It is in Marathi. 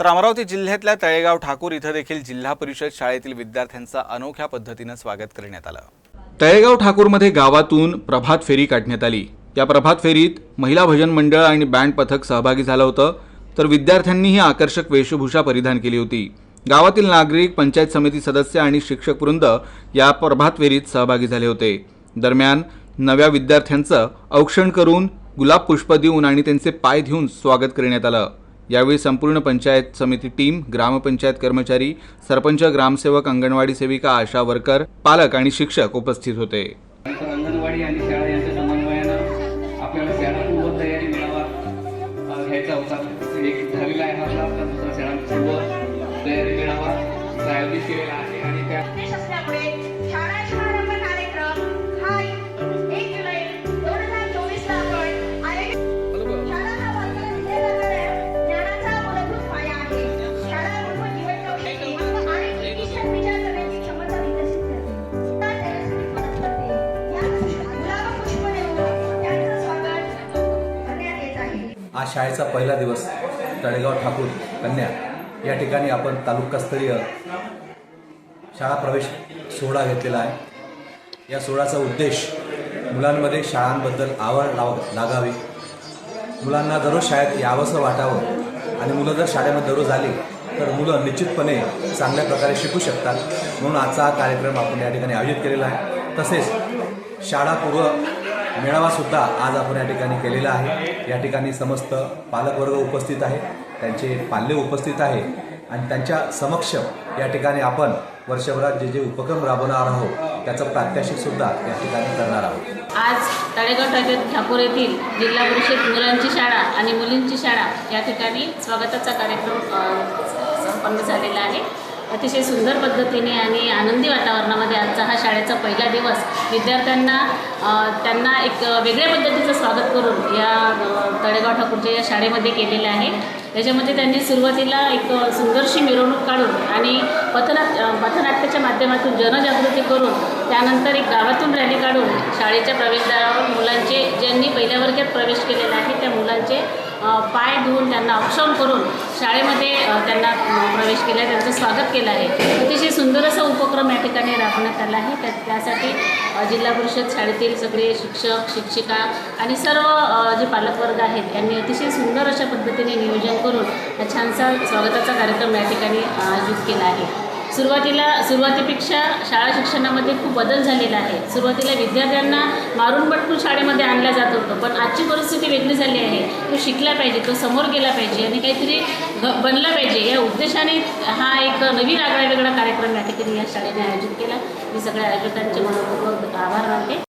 तर अमरावती जिल्ह्यातल्या तळेगाव ठाकूर इथं देखील जिल्हा परिषद शाळेतील विद्यार्थ्यांचं अनोख्या पद्धतीनं स्वागत करण्यात आलं. तळेगाव ठाकूरमध्ये गावातून प्रभात फेरी काढण्यात आली. या प्रभात फेरीत महिला भजन मंडळ आणि बँड पथक सहभागी झालं होतं तर विद्यार्थ्यांनीही आकर्षक वेशभूषा परिधान केली होती. गावातील नागरिक पंचायत समिती सदस्य आणि शिक्षक वृंद या प्रभात फेरीत सहभागी झाले होते. दरम्यान नव्या विद्यार्थ्यांचं औक्षण करून गुलाब पुष्प देऊन आणि त्यांचे पाय घेऊन स्वागत करण्यात आलं. यावेळी संपूर्ण पंचायत समिती टीम ग्रामपंचायत कर्मचारी सरपंच ग्रामसेवक अंगणवाडी सेविका आशा वर्कर पालक आणि शिक्षक उपस्थित होते. अंगणवाडी आणि शाळा यांच्या समन्वयानं आपल्याला शाळा पूर्व तयारी मेळावा घ्यायचा होता एक झालेला आहे आपला दुसरा शाळा पूर्व तयारी मेळावा केलेला आहे आणि त्या आज शाळेचा पहिला दिवस. तळेगाव ठाकूर कन्या. या ठिकाणी आपण तालुकास्तरीय शाळा प्रवेश सोहळा घेतलेला आहे. या सोहळ्याचा उद्देश मुलांमध्ये शाळांबद्दल आवड लाव लागावी. मुलांना दररोज शाळेत यावंसं वाटावं आणि मुलं जर शाळेमध्ये दररोज आली तर मुलं निश्चितपणे चांगल्या प्रकारे शिकू शकतात. म्हणून आजचा हा कार्यक्रम आपण या ठिकाणी आयोजित केलेला आहे. तसेच शाळापूर्व मेळावासुद्धा आज आपण या ठिकाणी केलेला आहे. या ठिकाणी समस्त पालकवर्ग उपस्थित आहे. त्यांचे पाल्य उपस्थित आहे. आणि त्यांच्या समक्ष या ठिकाणी आपण वर्षभरात जे जे उपक्रम राबवणार आहोत त्याचं प्रात्यक्षिकसुद्धा या ठिकाणी करणार आहोत. आज तळेगाव ठाकूर ठाकूर येथील जिल्हा परिषद मुलांची शाळा आणि मुलींची शाळा या ठिकाणी स्वागताचा कार्यक्रम संपन्न झालेला आहे. अतिशय सुंदर पद्धतीने आणि आनंदी वातावरणामध्ये आजचा हा शाळेचा पहिला दिवस. विद्यार्थ्यांना त्यांना एक वेगळ्या पद्धतीचं स्वागत करून या तळेगाव ठाकूरच्या या शाळेमध्ये केलेलं आहे. त्याच्यामध्ये त्यांनी सुरुवातीला एक सुंदरशी मिरवणूक काढून आणि पथनाट्य पथनाट्याच्या माध्यमातून जनजागृती करून त्यानंतर एक गावातून रॅली काढून शाळेच्या प्रवेशद्वारावर मुलांचे ज्यांनी पहिल्या वर्गात प्रवेश केलेला आहे त्या मुलांचे पाय धुवून त्यांना औक्षण करून शाळेमध्ये त्यांना प्रवेश केला आहे त्यांचं स्वागत केलं आहे. अतिशय सुंदर असा उपक्रम या ठिकाणी राबवण्यात आला आहे. त्या त्यासाठी जिल्हा परिषद शाळेतील सगळे शिक्षक शिक्षिका आणि सर्व जे पालकवर्ग आहेत यांनी अतिशय सुंदर अशा पद्धतीने नियोजन करून हा छानसा स्वागताचा कार्यक्रम या ठिकाणी आयोजित केला आहे. सुरुवातीला सुरुवातीपेक्षा शाळा शिक्षणामध्ये खूप बदल झालेला आहे. सुरुवातीला विद्यार्थ्यांना मारून पटकून शाळेमध्ये आणलं जात होतं पण आजची परिस्थिती वेगळी झाली आहे. तो शिकला पाहिजे तो समोर गेला पाहिजे आणि काहीतरी घ बनला पाहिजे. या उद्देशाने हा एक नवीन आगळा वेगळा कार्यक्रम या ठिकाणी या शाळेने आयोजित केला. मी सगळ्या आयोजकांचे मनपूर्वक आभार मानते.